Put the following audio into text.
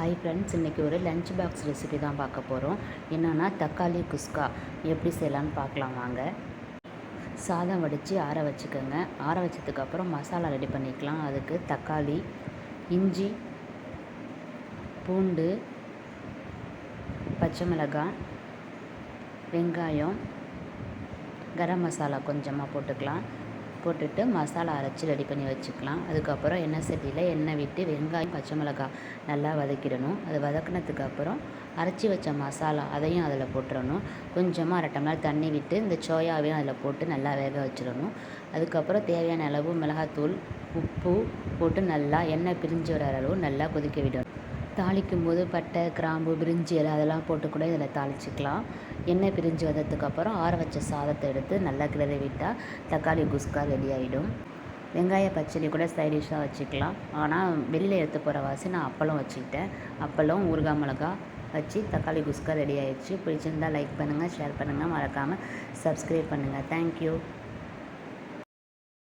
Hi friends இன்றைக்கி ஒரு lunch box recipe தான் பார்க்க போகிறோம் என்னென்னா தக்காளி குஸ்கா. எப்படி செய்யலான்னு பார்க்கலாம் வாங்க. சாதம் வடித்து ஆற வச்சுக்கோங்க. ஆற வச்சதுக்கப்புறம் மசாலா ரெடி பண்ணிக்கலாம். அதுக்கு தக்காளி இஞ்சி பூண்டு பச்சை மிளகாய் வெங்காயம் கரம் மசாலா கொஞ்சமாக போட்டுக்கலாம். போட்டுட்டு மசாலா அரைச்சி ரெடி பண்ணி வச்சுக்கலாம். அதுக்கப்புறம் எண்ணெய் சட்டியில் எண்ணெய் விட்டு வெங்காயம் பச்சை மிளகாய் நல்லா வதக்கிடணும். அது வதக்கினதுக்கப்புறம் அரைச்சி வச்ச மசாலா அதையும் அதில் போட்டுறணும். கொஞ்சமாக அரை டம்ளர் தண்ணி விட்டு இந்த சோயாவையும் அதில் போட்டு நல்லா வேக வச்சிடணும். அதுக்கப்புறம் தேவையான அளவு மிளகாத்தூள் உப்பு போட்டு நல்லா எண்ணெய் பிரிஞ்சு வர அளவு நல்லா கொதிக்க விடணும். தாளிக்கும் போது பட்டை கிராம்பு பிரிஞ்சி இலை அதெல்லாம் போட்டு கூட இதில் தாளிச்சிக்கலாம். எண்ணெய் பிரிஞ்சு வந்ததுக்கப்புறம் ஆற வச்ச சாதத்தை எடுத்து நல்லா கிளறி விட்டால் தக்காளி குஸ்கா ரெடி ஆகிடும் வெங்காய பச்சடி கூட சைடிஷாக வச்சுக்கலாம். ஆனால் வெளியில் எடுத்து போகிற வாசி நான் அப்பளம் வச்சுக்கிட்டேன். அப்பளம் ஊறுகாய் மிளகா வச்சு தக்காளி குஸ்கா ரெடி ஆகிடுச்சு பிடிச்சிருந்தால் லைக் பண்ணுங்கள் ஷேர் பண்ணுங்கள் மறக்காமல் சப்ஸ்கிரைப் பண்ணுங்கள் தேங்க்யூ